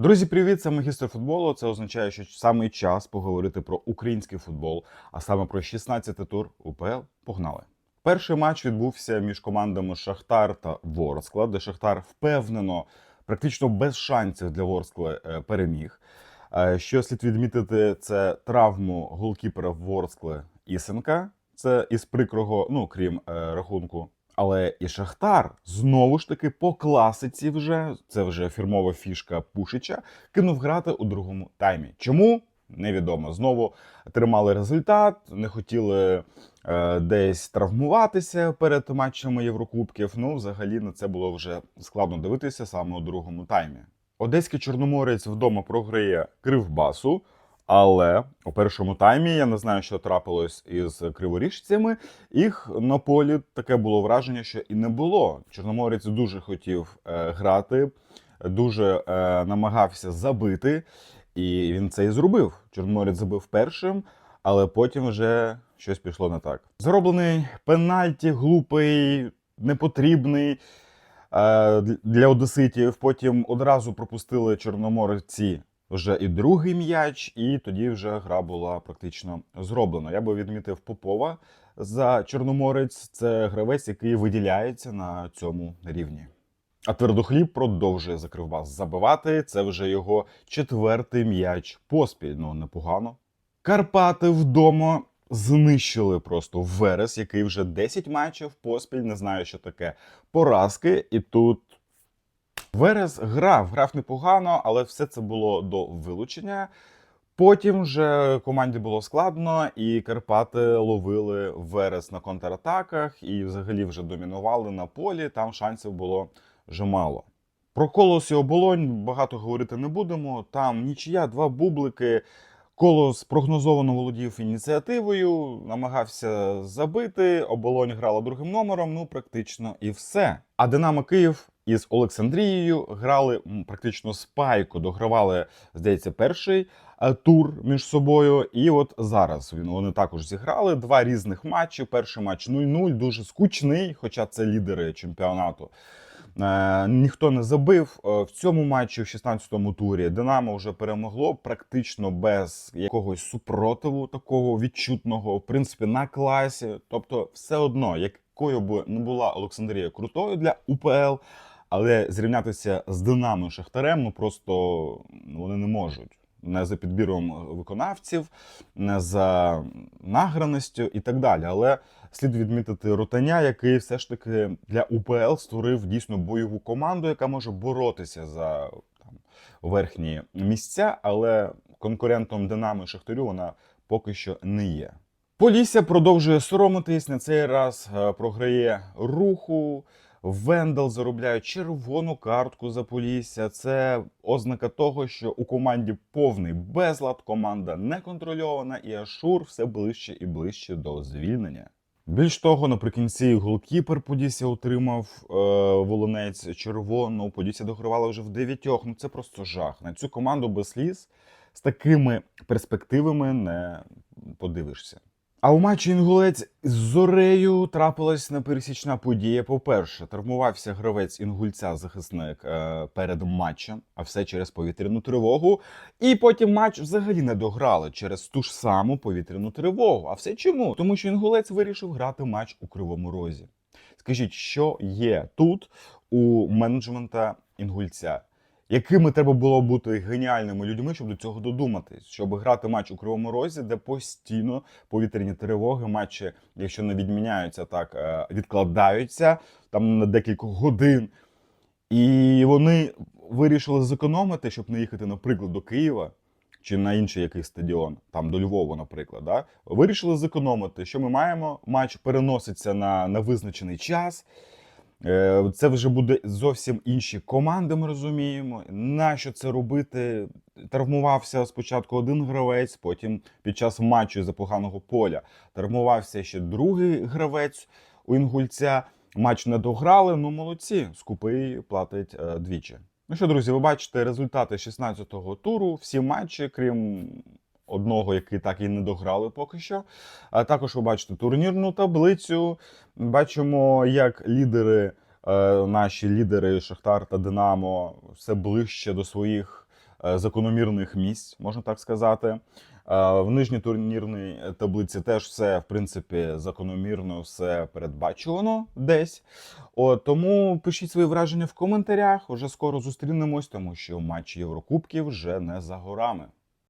Друзі, привіт! Це магістр футболу. Це означає, що саме час поговорити про український футбол, а саме про 16-й тур УПЛ. Погнали! Перший матч відбувся між командами Шахтар та Ворскла, де Шахтар впевнено, практично без шансів для Ворскли е, переміг. Е, Що слід відмітити, це травму голкіпера Ворскли Ісенка. Це із прикрого, ну крім е, рахунку. Але і Шахтар знову ж таки по класиці вже це вже фірмова фішка Пушича, кинув грати у другому таймі. Чому? Невідомо. Знову тримали результат, не хотіли е, десь травмуватися перед матчами Єврокубків. Ну, взагалі на це було вже складно дивитися саме у другому таймі. Одеський Чорноморець вдома програє Кривбасу. Але у першому таймі я не знаю, що трапилось із криворіжцями. Їх на полі таке було враження, що і не було. Чорноморець дуже хотів е, грати, дуже е, намагався забити, і він це і зробив. Чорноморець забив першим, але потім вже щось пішло не так. Зароблений пенальті, глупий, непотрібний. е, Для одеситів потім одразу пропустили чорноморці вже і другий м'яч, і тоді вже гра була практично зроблена. Я би відмітив Попова за Чорноморець. Це гравець, який виділяється на цьому рівні. А твердохліб продовжує за Кривбас забивати. Це вже його четвертий м'яч поспіль. Ну непогано. Карпати вдома знищили просто Верес, який вже 10 матчів поспіль не знає, що таке поразки, і тут Верес грав, грав непогано, але все це було до вилучення. Потім вже команді було складно, і Карпати ловили Верес на контратаках і взагалі вже домінували на полі. Там шансів було вже мало. Про колос і оболонь багато говорити не будемо. Там нічия, два бублики. Колос прогнозовано володів ініціативою, намагався забити. Оболонь грала другим номером. Ну практично і все. А Динамо Київ із Олександрією грали практично спайку, догравали, здається, перший е, тур між собою. І от зараз вони також зіграли два різних матчі. Перший матч 0-0, дуже скучний, хоча це лідери чемпіонату. Е, ніхто не забив Е, в цьому матчі в 16-му турі. Динамо вже перемогло практично без якогось супротиву такого відчутного, в принципі, на класі. Тобто, все одно, якою б не була Олександрія крутою для УПЛ, але зрівнятися з Динамо Шахтарем ну просто вони не можуть. Не за підбіром виконавців, не за награністю і так далі. Але слід відмітити Ротаня, який все ж таки для УПЛ створив дійсно бойову команду, яка може боротися за там, верхні місця, але конкурентом Динамо і Шахтарю вона поки що не є. Полісся продовжує соромитись. На цей раз е, програє руху. Вендел заробляє червону картку за Полісся. Це ознака того, що у команді повний безлад, команда не контрольована, і Ашур все ближче і ближче до звільнення. Більш того, наприкінці голкіпер Подісся отримав е, волонець червону. Подісся догравала вже в дев'ятьох. Ну це просто жах. На цю команду без сліз з такими перспективами не подивишся. А у матчі інгулець з зорею трапилась непересічна подія. По-перше, травмувався гравець інгульця, захисник е, перед матчем, а все через повітряну тривогу. І потім матч взагалі не дограли через ту ж саму повітряну тривогу. А все чому? Тому що інгулець вирішив грати матч у кривому розі. Скажіть, що є тут у менеджмента інгульця? Якими треба було бути геніальними людьми, щоб до цього додуматись, щоб грати матч у кривому розі, де постійно повітряні тривоги, матчі, якщо не відміняються, так е, відкладаються там на декілька годин. І вони вирішили зекономити, щоб не їхати, наприклад, до Києва чи на інший якийсь стадіон, там до Львова, наприклад. Да? Вирішили зекономити. Що ми маємо? Матч переноситься на, на визначений час. Е, Це вже буде зовсім інші команди. Ми розуміємо. Нащо це робити? Травмувався спочатку один гравець, потім під час матчу за поганого поля травмувався ще другий гравець у інгульця. Матч не дограли. Ну молодці. Скупий платить е, двічі. Ну що, друзі, ви бачите результати 16-го туру. Всі матчі, крім одного, який так і не дограли поки що. А також ви бачите турнірну таблицю. Бачимо, як лідери, е, наші лідери Шахтар та Динамо все ближче до своїх е, закономірних місць, можна так сказати. Е, В нижній турнірній таблиці теж все, в принципі, закономірно, все передбачувано десь. От, тому пишіть свої враження в коментарях. Уже скоро зустрінемось, тому що матч Єврокубків вже не за горами.